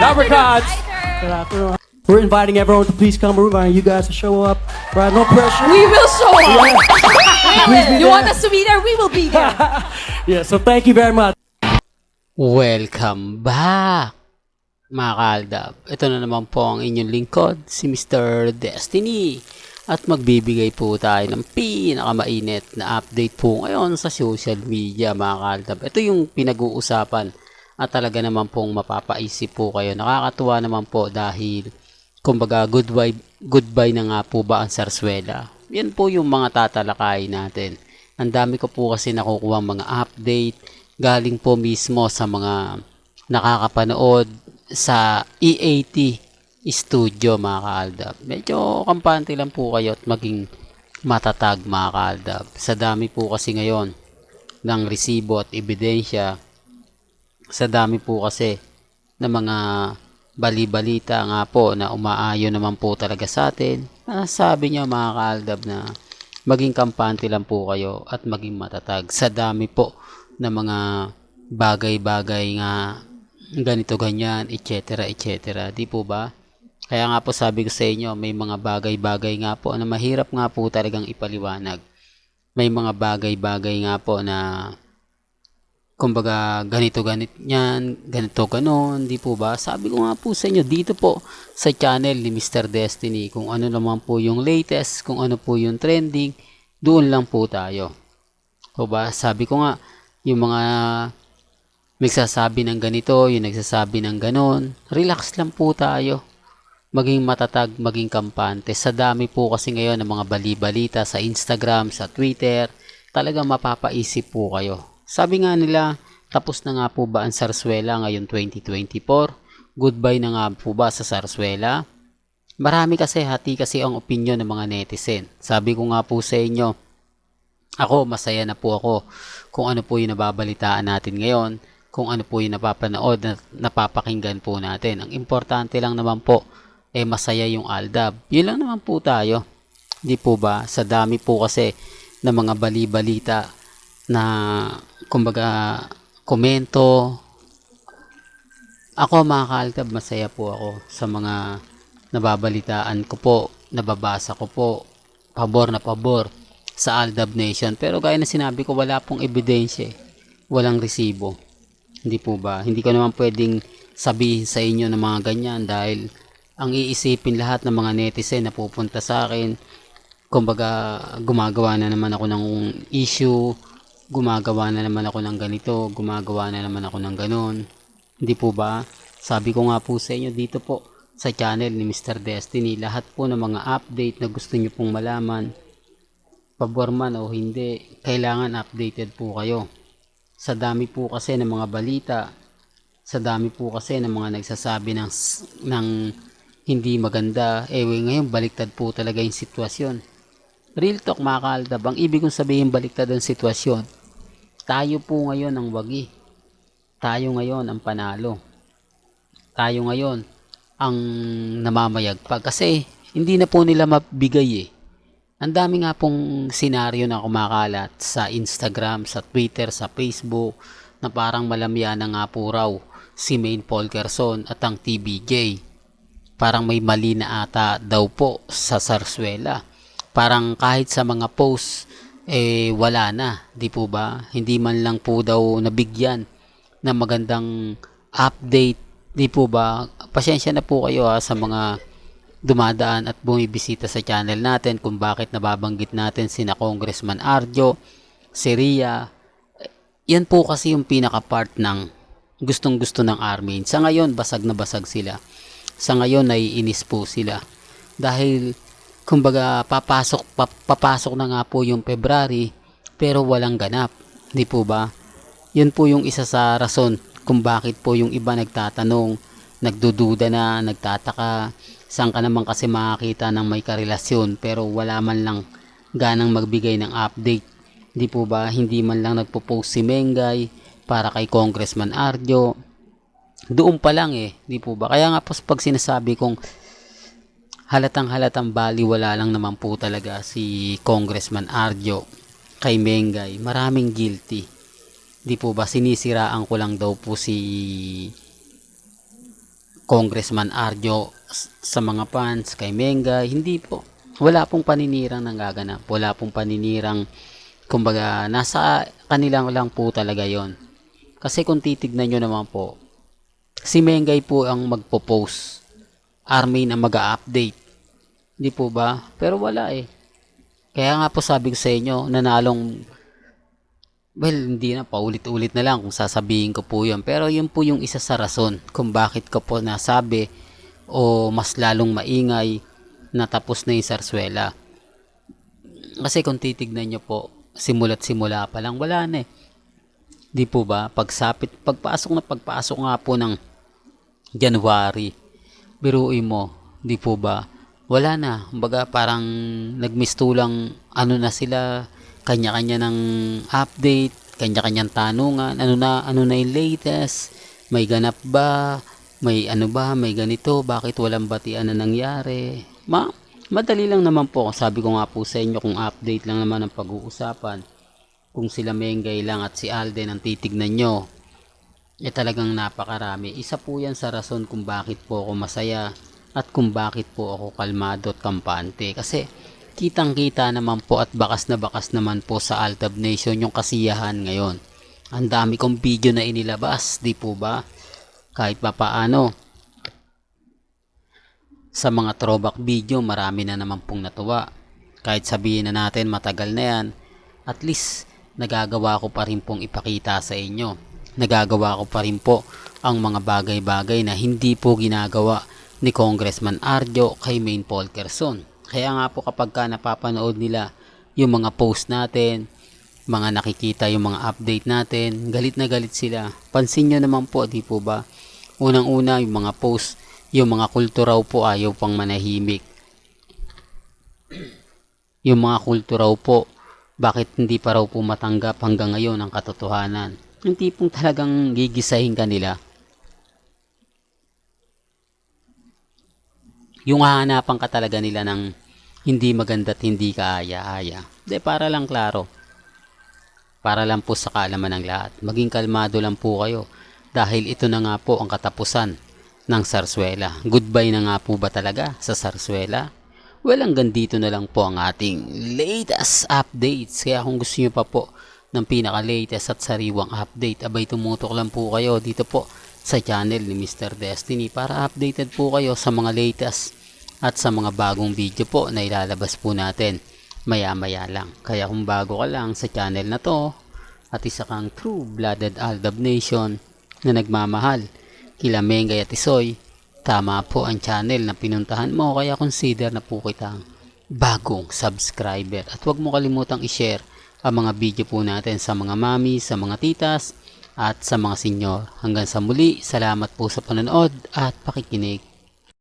Leprechauns. Good afternoon. We're inviting everyone to please come. We're inviting you guys to show up. Right, no pressure. We will show up. We Please be will. You want us to be there? We will be there. Yeah, so thank you very much. Welcome back, mga kaaldab. Ito na naman po ang inyong lingkod, si Mr. Destiny. At magbibigay po tayo ng pinakamainit na update po ngayon sa social media, mga kaaldab. Ito yung pinag-uusapan at talaga naman pong mapapaisip po kayo. Nakakatuwa naman po dahil kumbaga goodbye, goodbye na nga po ba ang Sarswela. Yan po yung mga tatalakay natin. Ang dami ko po kasi nakukuha mga update galing po mismo sa mga nakakapanood sa EAT studio mga kaaldab. Medyo kampante lang po kayo at maging matatag mga kaaldab. Sa dami po kasi ngayon ng resibo at ebidensya sa dami po kasi ng mga bali-balita nga po na umaayon naman po talaga sa atin. Sabi niya mga kaaldab na maging kampante lang po kayo at maging matatag sa dami po ng mga bagay-bagay nga ganito ganyan, etc. etc. Di po ba? Kaya nga po sabi ko sa inyo, may mga bagay-bagay nga po na mahirap nga po talagang ipaliwanag. May mga bagay-bagay nga po na kumbaga ganito ganit yan, ganito ganon, di po ba? Sabi ko nga po sa inyo dito po sa channel ni Mr. Destiny kung ano naman po yung latest, kung ano po yung trending, doon lang po tayo. O ba? Sabi ko nga, yung mga nagsasabi ng ganito, yung nagsasabi ng ganon, relax lang po tayo. Maging matatag, maging kampante. Sa dami po kasi ngayon ng mga bali-balita sa Instagram, sa Twitter, talagang mapapaisip po kayo. Sabi nga nila, tapos na nga po ba ang Sarswela ngayon 2024? Goodbye na nga po ba sa Sarswela? Marami kasi, hati kasi ang opinion ng mga netizen. Sabi ko nga po sa inyo, ako, masaya na po ako kung ano po yung nababalitaan natin ngayon, kung ano po yung napapanood na napapakinggan po natin. Ang importante lang naman po, eh masaya yung Aldab. Yun lang naman po tayo. Di po ba? Sa dami po kasi ng mga bali-balita na kumbaga komento. Ako mga kaaldab, masaya po ako sa mga nababalitaan ko po, nababasa ko po, pabor na pabor sa Aldab Nation. Pero gaya na sinabi ko, wala pong ebidensya. Walang resibo. Hindi po ba? Hindi ko naman pwedeng sabihin sa inyo ng mga ganyan dahil ang iisipin lahat ng mga netizen na pupunta sa akin, kumbaga gumagawa na naman ako ng issue, gumagawa na naman ako ng ganito, gumagawa na naman ako ng ganon. Hindi po ba? Sabi ko nga po sa inyo dito po sa channel ni Mr. Destiny, lahat po ng mga update na gusto nyo pong malaman, pabor man o hindi, kailangan updated po kayo. Sa dami po kasi ng mga balita, sa dami po kasi ng mga nagsasabi ng, ng hindi maganda, eh ngayon baliktad po talaga yung sitwasyon. Real talk mga kaaldab, ang ibig kong sabihin baliktad ang sitwasyon. Tayo po ngayon ang wagi. Tayo ngayon ang panalo. Tayo ngayon ang namamayagpag kasi hindi na po nila mabigay eh. Ang dami nga pong senaryo na kumakalat sa Instagram, sa Twitter, sa Facebook na parang malamya na nga po raw si Maine Polkerson at ang TBJ. Parang may mali na ata daw po sa Sarswela. Parang kahit sa mga posts eh wala na, di po ba? Hindi man lang po daw nabigyan ng magandang update, di po ba? Pasensya na po kayo ha, sa mga dumadaan at bumibisita sa channel natin kung bakit nababanggit natin sina Congressman Arjo, si Ria. Yan po kasi yung pinaka-part ng gustong gusto ng Armin. Sa ngayon, basag na basag sila. Sa ngayon, naiinis po sila. Dahil, kumbaga, papasok, pa- papasok na nga po yung February, pero walang ganap. Di po ba? Yun po yung isa sa rason kung bakit po yung iba nagtatanong, nagdududa na, nagtataka, saan ka naman kasi makakita ng may karelasyon pero wala man lang ganang magbigay ng update. Di po ba, hindi man lang nagpo-post si Mengay para kay Congressman Arjo. Doon pa lang eh, di po ba? Kaya nga po pag sinasabi kong halatang halatang bali wala lang naman po talaga si Congressman Arjo kay Mengay. Maraming guilty. Di po ba sinisiraan ko lang daw po si Congressman Arjo sa mga fans, kay Mengay, hindi po. Wala pong paninirang nanggaganap. Wala pong paninirang, kumbaga, nasa kanilang lang po talaga yon Kasi kung titignan nyo naman po, si Mengay po ang magpo-post. Armin ang mag-update. Hindi po ba? Pero wala eh. Kaya nga po sabi ko sa inyo, nanalong Well, hindi na, paulit-ulit na lang kung sasabihin ko po yun. Pero yun po yung isa sa rason kung bakit ko po nasabi o mas lalong maingay na tapos na yung sarsuela. Kasi kung titignan nyo po, simula't simula pa lang, wala na eh. Di po ba? Pagsapit, pagpasok na pagpasok nga po ng January, biruin mo, di po ba? Wala na. Kumbaga parang nagmistulang ano na sila, kanya-kanya ng update, kanya-kanyang tanungan, ano na, ano na yung latest, may ganap ba, may ano ba, may ganito, bakit walang batian na nangyari. Ma, madali lang naman po, sabi ko nga po sa inyo kung update lang naman ang pag-uusapan, kung sila Mengay lang at si Alden ang titignan nyo, eh talagang napakarami. Isa po yan sa rason kung bakit po ako masaya at kung bakit po ako kalmado at kampante. Kasi kitang kita naman po at bakas na bakas naman po sa Altab Nation yung kasiyahan ngayon. Ang dami kong video na inilabas, di po ba? Kahit pa paano. Sa mga throwback video, marami na naman pong natuwa. Kahit sabihin na natin matagal na yan, at least nagagawa ko pa rin pong ipakita sa inyo. Nagagawa ko pa rin po ang mga bagay-bagay na hindi po ginagawa ni Congressman Arjo kay Maine Polkerson. Kaya nga po kapag ka napapanood nila yung mga post natin, mga nakikita yung mga update natin, galit na galit sila. Pansin nyo naman po, di po ba? Unang-una yung mga post, yung mga kulturaw po ayaw pang manahimik. Yung mga kulturaw po, bakit hindi pa raw po matanggap hanggang ngayon ang katotohanan? Yung tipong talagang gigisahin kanila. Yung hahanapan ka talaga nila ng hindi maganda at hindi kaaya-aya. De para lang klaro. Para lang po sa kaalaman ng lahat. Maging kalmado lang po kayo. Dahil ito na nga po ang katapusan ng Sarsuela. Goodbye na nga po ba talaga sa Sarsuela? Well, hanggang dito na lang po ang ating latest updates. Kaya kung gusto nyo pa po ng pinaka-latest at sariwang update, abay tumutok lang po kayo dito po sa channel ni Mr. Destiny para updated po kayo sa mga latest at sa mga bagong video po na ilalabas po natin maya-maya lang. Kaya kung bago ka lang sa channel na to at isa kang true-blooded Aldab Nation na nagmamahal kila Mengay at Isoy, tama po ang channel na pinuntahan mo kaya consider na po kitang bagong subscriber at huwag mo kalimutang i-share ang mga video po natin sa mga mami, sa mga titas at sa mga senyor. Hanggang sa muli, salamat po sa panonood at pakikinig.